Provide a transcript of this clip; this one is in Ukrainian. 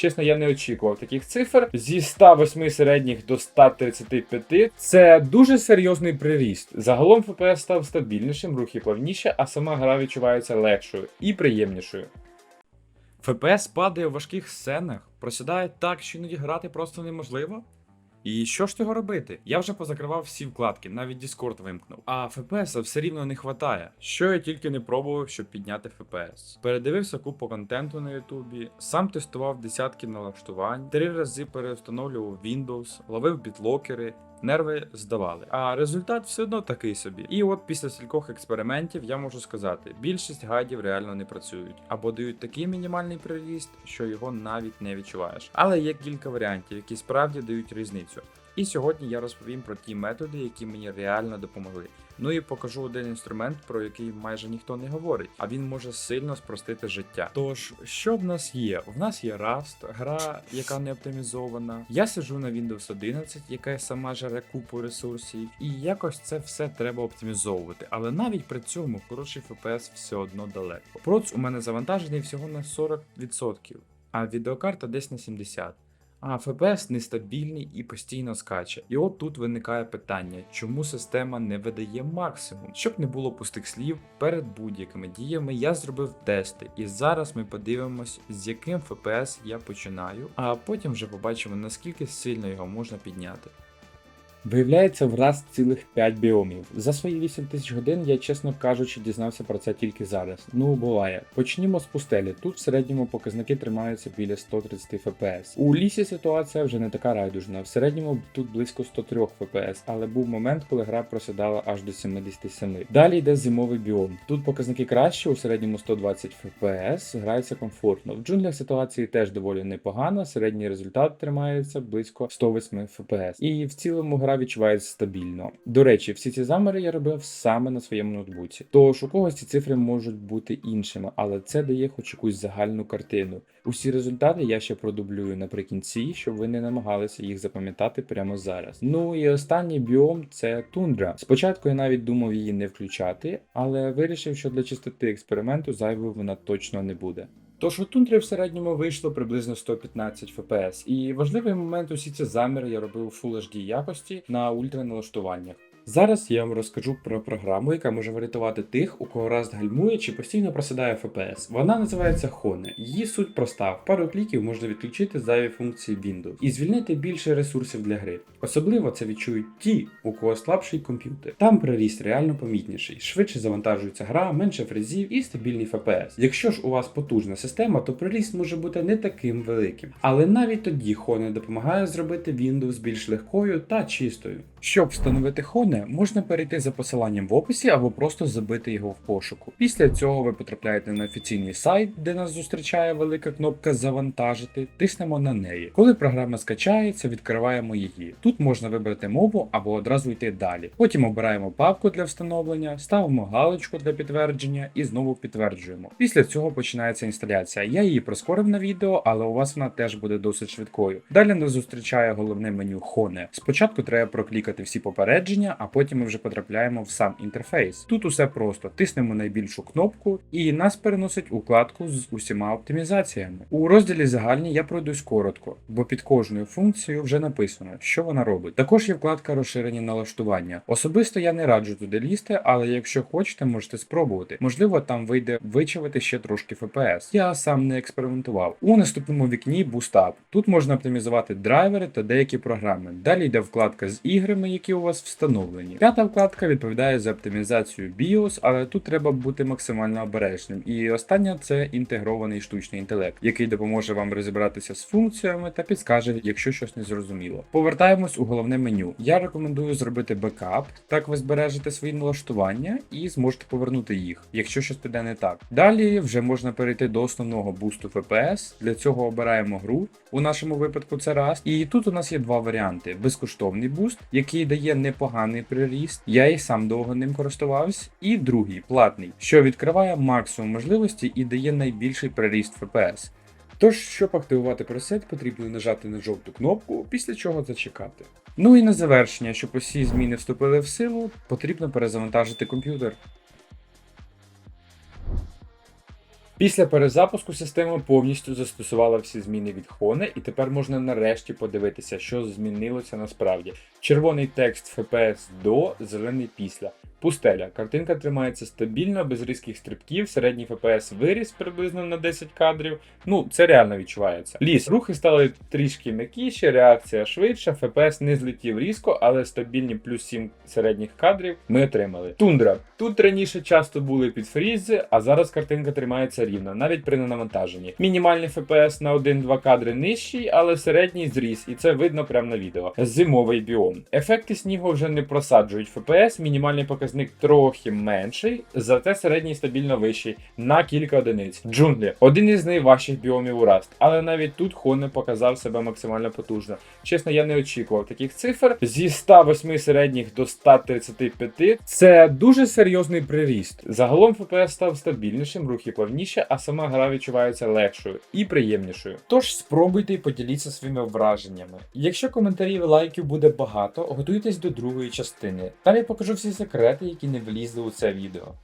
Чесно, я не очікував таких цифр. Зі 108 середніх до 135 це дуже серйозний приріст. Загалом ФПС став стабільнішим, рухи плавніше, а сама гра відчувається легшою і приємнішою. ФПС падає у важких сценах, просідає так, що іноді грати просто неможливо. І що ж того робити? Я вже позакривав всі вкладки, навіть Discord вимкнув. А FPS все рівно не хватає. Що я тільки не пробував, щоб підняти FPS. Передивився купу контенту на Ютубі, сам тестував десятки налаштувань, три рази переустановлював Windows, ловив бітлокери. Нерви здавали, а результат все одно такий собі. І от після стількох експериментів я можу сказати, більшість гайдів реально не працюють або дають такий мінімальний приріст, що його навіть не відчуваєш. Але є кілька варіантів, які справді дають різницю. І сьогодні я розповім про ті методи, які мені реально допомогли. Ну і покажу один інструмент, про який майже ніхто не говорить, а він може сильно спростити життя. Тож, що в нас є? В нас є Rust, гра, яка не оптимізована. Я сиджу на Windows 11, яка сама жере купу ресурсів, і якось це все треба оптимізовувати. Але навіть при цьому хороший FPS все одно далеко. Проц у мене завантажений всього на 40%, а відеокарта десь на 70%. А FPS нестабільний і постійно скаче. І от тут виникає питання, чому система не видає максимум. Щоб не було пустих слів, перед будь-якими діями я зробив тести, і зараз ми подивимось, з яким FPS я починаю, а потім вже побачимо наскільки сильно його можна підняти. Виявляється, в раз цілих 5 біомів. За свої 8 тисяч годин я, чесно кажучи, дізнався про це тільки зараз. Ну, буває. Почнімо з пустелі. Тут в середньому показники тримаються біля 130 FPS. У лісі ситуація вже не така райдужна. В середньому тут близько 103 FPS, але був момент, коли гра просідала аж до 77. Далі йде зимовий біом. Тут показники кращі, у середньому 120 FPS, грається комфортно. В джунглях ситуації теж доволі непогано, середній результат тримається близько 108 FPS. І в цілому гра відчувається стабільно. До речі, всі ці замери я робив саме на своєму ноутбуці. Тож у когось ці цифри можуть бути іншими, але це дає хоч якусь загальну картину. Усі результати я ще продублюю наприкінці, щоб ви не намагалися їх запам'ятати прямо зараз. Ну і останній біом це тундра. Спочатку я навіть думав її не включати, але вирішив, що для чистоти експерименту зайвою вона точно не буде. Тож у тундрі в середньому вийшло приблизно 115 FPS, і важливий момент усі ці заміри я робив у Full HD якості на ультраналаштуваннях. Зараз я вам розкажу про програму, яка може врятувати тих, у кого раз гальмує чи постійно просідає FPS. Вона називається Hone. Її суть проста: в пару кліків можна відключити зайві функції Windows і звільнити більше ресурсів для гри. Особливо це відчують ті, у кого слабший комп'ютер. Там приріст реально помітніший, швидше завантажується гра, менше фрезів і стабільний FPS. Якщо ж у вас потужна система, то приріст може бути не таким великим. Але навіть тоді Hone допомагає зробити Windows більш легкою та чистою. Щоб встановити Hone, можна перейти за посиланням в описі або просто забити його в пошуку. Після цього ви потрапляєте на офіційний сайт, де нас зустрічає велика кнопка Завантажити. Тиснемо на неї. Коли програма скачається, відкриваємо її. Тут можна вибрати мову або одразу йти далі. Потім обираємо папку для встановлення, ставимо галочку для підтвердження і знову підтверджуємо. Після цього починається інсталяція. Я її прискорив на відео, але у вас вона теж буде досить швидкою. Далі нас зустрічає головне меню Hone. Спочатку треба проклікати всі попередження, а потім ми вже потрапляємо в сам інтерфейс. Тут усе просто тиснемо найбільшу кнопку, і нас переносить у вкладку з усіма оптимізаціями. У розділі загальні я пройдусь коротко, бо під кожною функцією вже написано, що вона робить. Також є вкладка розширені налаштування. Особисто я не раджу туди лізти, але якщо хочете, можете спробувати. Можливо, там вийде вичавити ще трошки FPS. Я сам не експериментував. У наступному вікні Up. Тут можна оптимізувати драйвери та деякі програми. Далі йде вкладка з іграми, які у вас встановлені. П'ята вкладка відповідає за оптимізацію BIOS, але тут треба бути максимально обережним. І остання це інтегрований штучний інтелект, який допоможе вам розібратися з функціями та підскаже, якщо щось не зрозуміло. Повертаємось у головне меню. Я рекомендую зробити бекап, так ви збережете свої налаштування і зможете повернути їх, якщо щось піде не так. Далі вже можна перейти до основного бусту FPS. Для цього обираємо гру. У нашому випадку це раз. І тут у нас є два варіанти: безкоштовний буст, який дає непоганий приріст. Я і сам довго ним користувався. І другий платний, що відкриває максимум можливості і дає найбільший приріст FPS. Тож, щоб активувати пресет, потрібно нажати на жовту кнопку, після чого зачекати. Ну і на завершення, щоб усі зміни вступили в силу, потрібно перезавантажити комп'ютер. Після перезапуску система повністю застосувала всі зміни від Hone, і тепер можна нарешті подивитися, що змінилося насправді. Червоний текст FPS до, зелений після. Пустеля. Картинка тримається стабільно, без різких стрибків, середній FPS виріс приблизно на 10 кадрів. Ну, це реально відчувається. Ліс. Рухи стали трішки м'якіші, реакція швидша, FPS не злетів різко, але стабільні плюс 7 середніх кадрів ми отримали. Тундра. Тут раніше часто були підфрізи, а зараз картинка тримається рівно, навіть при ненавантаженні. Мінімальний FPS на 1-2 кадри нижчий, але середній зріс, і це видно прямо на відео. Зимовий біом. Ефекти снігу вже не просаджують FPS, мінімальний показник трохи менший, зате середній стабільно вищий на кілька одиниць. Джунглі один із найважчих біомів у Rust, але навіть тут Хоне показав себе максимально потужно. Чесно, я не очікував таких цифр. Зі 108 середніх до 135 це дуже серйозний приріст. Загалом FPS став стабільнішим, рухи плавніше, а сама гра відчувається легшою і приємнішою. Тож спробуйте і поділіться своїми враженнями. Якщо коментарів і лайків буде багато, готуйтесь до другої частини. Там я покажу всі секрети, які не влізли у це відео.